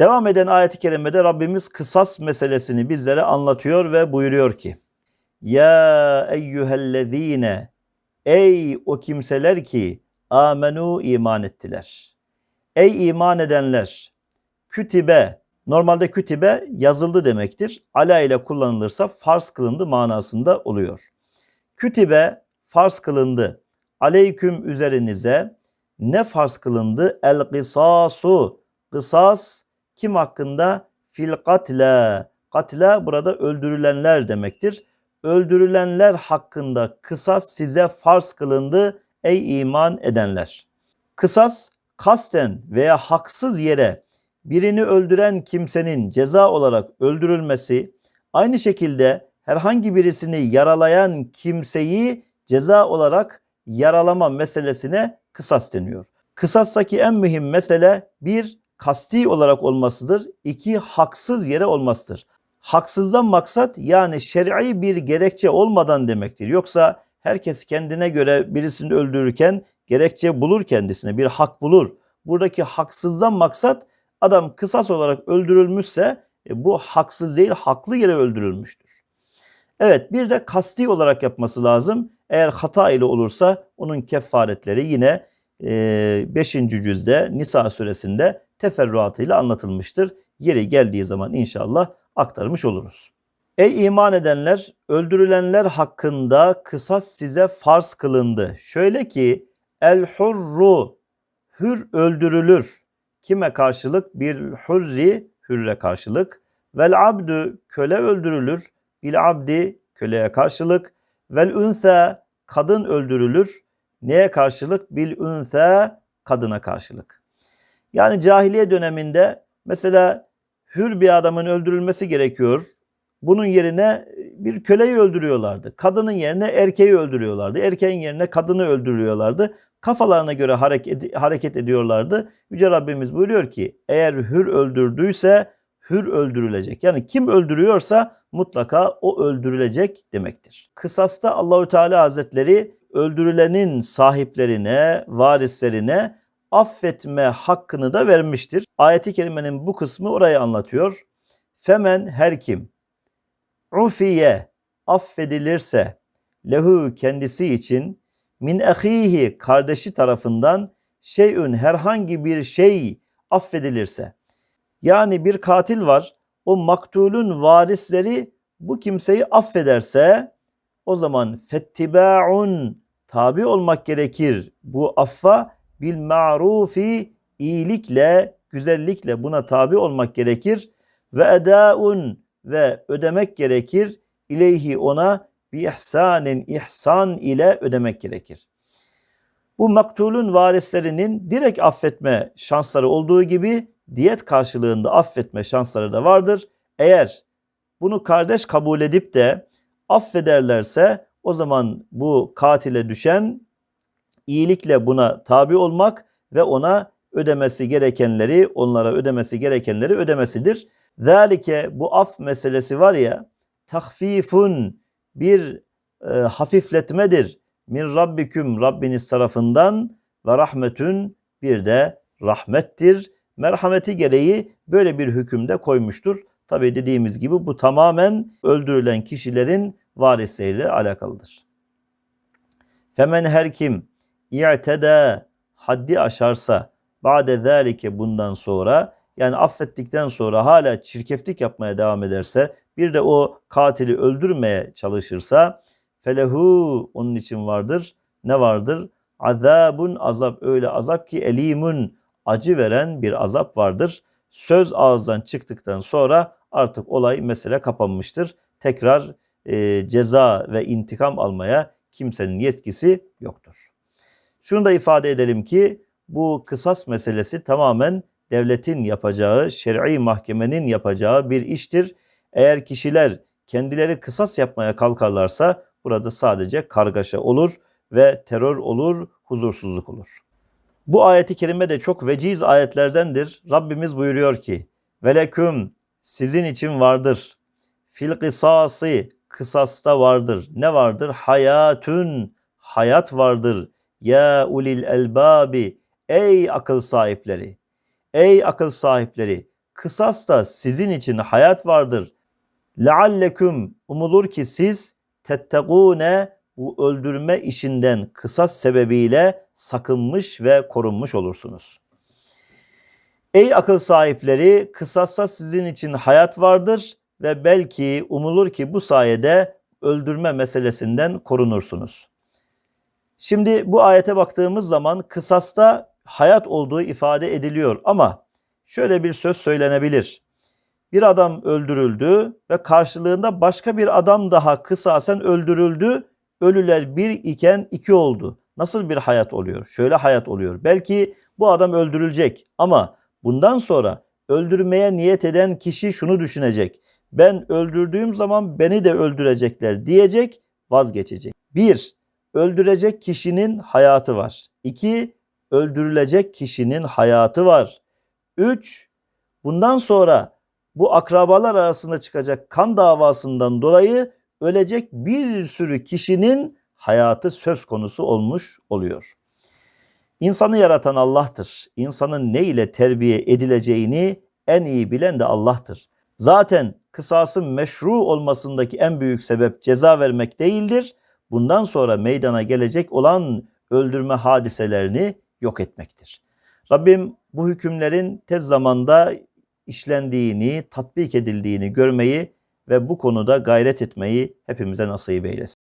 Devam eden ayet-i kerimede Rabbimiz kısas meselesini bizlere anlatıyor ve buyuruyor ki Ya eyyühellezine Ey o kimseler ki amenu iman ettiler. Ey iman edenler kütibe normalde kütibe yazıldı demektir. Ala ile kullanılırsa farz kılındı manasında oluyor. Kütibe farz kılındı. Aleyküm üzerinize ne farz kılındı? El kısasu. Kısas kim hakkında? Fil katle. Katle burada öldürülenler demektir. Öldürülenler hakkında kısas size farz kılındı ey iman edenler. Kısas kasten veya haksız yere birini öldüren kimsenin ceza olarak öldürülmesi, aynı şekilde herhangi birisini yaralayan kimseyi ceza olarak yaralama meselesine kısas deniyor. Kısastaki en mühim mesele bir kasti olarak olmasıdır, iki haksız yere olmasıdır. Haksızdan maksat yani şer'i bir gerekçe olmadan demektir. Yoksa herkes kendine göre birisini öldürürken gerekçe bulur kendisine, bir hak bulur. Buradaki haksızdan maksat adam kısas olarak öldürülmüşse e, bu haksız değil, haklı yere öldürülmüştür. Evet bir de kasti olarak yapması lazım. Eğer hata ile olursa onun kefaretleri yine 5. cüzde Nisa suresinde teferruatıyla anlatılmıştır. Yeri geldiği zaman inşallah aktarmış oluruz. Ey iman edenler, öldürülenler hakkında kısas size farz kılındı. Şöyle ki el hurru hür öldürülür. Kime karşılık? Bir hurri hürre karşılık. Vel abdü köle öldürülür. Bil abdi köleye karşılık. Vel ünse kadın öldürülür. Neye karşılık? Bil ünse kadına karşılık. Yani cahiliye döneminde mesela hür bir adamın öldürülmesi gerekiyor. Bunun yerine bir köleyi öldürüyorlardı. Kadının yerine erkeği öldürüyorlardı. Erkeğin yerine kadını öldürüyorlardı. Kafalarına göre hareket, hareket ediyorlardı. Yüce Rabbimiz buyuruyor ki eğer hür öldürdüyse hür öldürülecek. Yani kim öldürüyorsa mutlaka o öldürülecek demektir. Kısasta Allahü Teala Hazretleri öldürülenin sahiplerine, varislerine affetme hakkını da vermiştir. Ayeti kerimenin bu kısmı orayı anlatıyor. Femen her kim ufiye affedilirse lehu kendisi için min ahihi kardeşi tarafından şeyün herhangi bir şey affedilirse yani bir katil var o maktulun varisleri bu kimseyi affederse o zaman fettibaun tabi olmak gerekir bu affa bil ma'rufi iyilikle güzellikle buna tabi olmak gerekir ve edaun ve ödemek gerekir. İleyhi ona bir ihsanin ihsan ile ödemek gerekir. Bu maktulun varislerinin direkt affetme şansları olduğu gibi diyet karşılığında affetme şansları da vardır. Eğer bunu kardeş kabul edip de affederlerse o zaman bu katile düşen iyilikle buna tabi olmak ve ona ödemesi gerekenleri, onlara ödemesi gerekenleri ödemesidir. Zalike bu af meselesi var ya tahfifun bir e, hafifletmedir. Min rabbiküm Rabbiniz tarafından ve rahmetün bir de rahmettir. Merhameti gereği böyle bir hükümde koymuştur. Tabi dediğimiz gibi bu tamamen öldürülen kişilerin varisleriyle alakalıdır. Femen her kim i'tede haddi aşarsa ba'de zalike bundan sonra yani affettikten sonra hala çirkeflik yapmaya devam ederse bir de o katili öldürmeye çalışırsa felehu onun için vardır. Ne vardır? Azabun azap öyle azap ki elimun acı veren bir azap vardır. Söz ağızdan çıktıktan sonra artık olay mesele kapanmıştır. Tekrar e, ceza ve intikam almaya kimsenin yetkisi yoktur. Şunu da ifade edelim ki bu kısas meselesi tamamen devletin yapacağı, şer'i mahkemenin yapacağı bir iştir. Eğer kişiler kendileri kısas yapmaya kalkarlarsa burada sadece kargaşa olur ve terör olur, huzursuzluk olur. Bu ayeti kerime de çok veciz ayetlerdendir. Rabbimiz buyuruyor ki: "Veleküm sizin için vardır. Fil kısası kısasta vardır. Ne vardır? Hayatün hayat vardır. Ya ulil elbabi ey akıl sahipleri. Ey akıl sahipleri kısasta sizin için hayat vardır. Lealleküm umulur ki siz tettegune bu öldürme işinden kısas sebebiyle sakınmış ve korunmuş olursunuz. Ey akıl sahipleri kısassa sizin için hayat vardır ve belki umulur ki bu sayede öldürme meselesinden korunursunuz. Şimdi bu ayete baktığımız zaman kısasta hayat olduğu ifade ediliyor ama şöyle bir söz söylenebilir. Bir adam öldürüldü ve karşılığında başka bir adam daha kısasen öldürüldü. Ölüler bir iken iki oldu. Nasıl bir hayat oluyor? Şöyle hayat oluyor. Belki bu adam öldürülecek ama bundan sonra öldürmeye niyet eden kişi şunu düşünecek. Ben öldürdüğüm zaman beni de öldürecekler diyecek, vazgeçecek. Bir, öldürecek kişinin hayatı var. İki, öldürülecek kişinin hayatı var. Üç, bundan sonra bu akrabalar arasında çıkacak kan davasından dolayı ölecek bir sürü kişinin hayatı söz konusu olmuş oluyor. İnsanı yaratan Allah'tır. İnsanın ne ile terbiye edileceğini en iyi bilen de Allah'tır. Zaten kısasın meşru olmasındaki en büyük sebep ceza vermek değildir. Bundan sonra meydana gelecek olan öldürme hadiselerini yok etmektir. Rabbim bu hükümlerin tez zamanda işlendiğini, tatbik edildiğini görmeyi ve bu konuda gayret etmeyi hepimize nasip eylesin.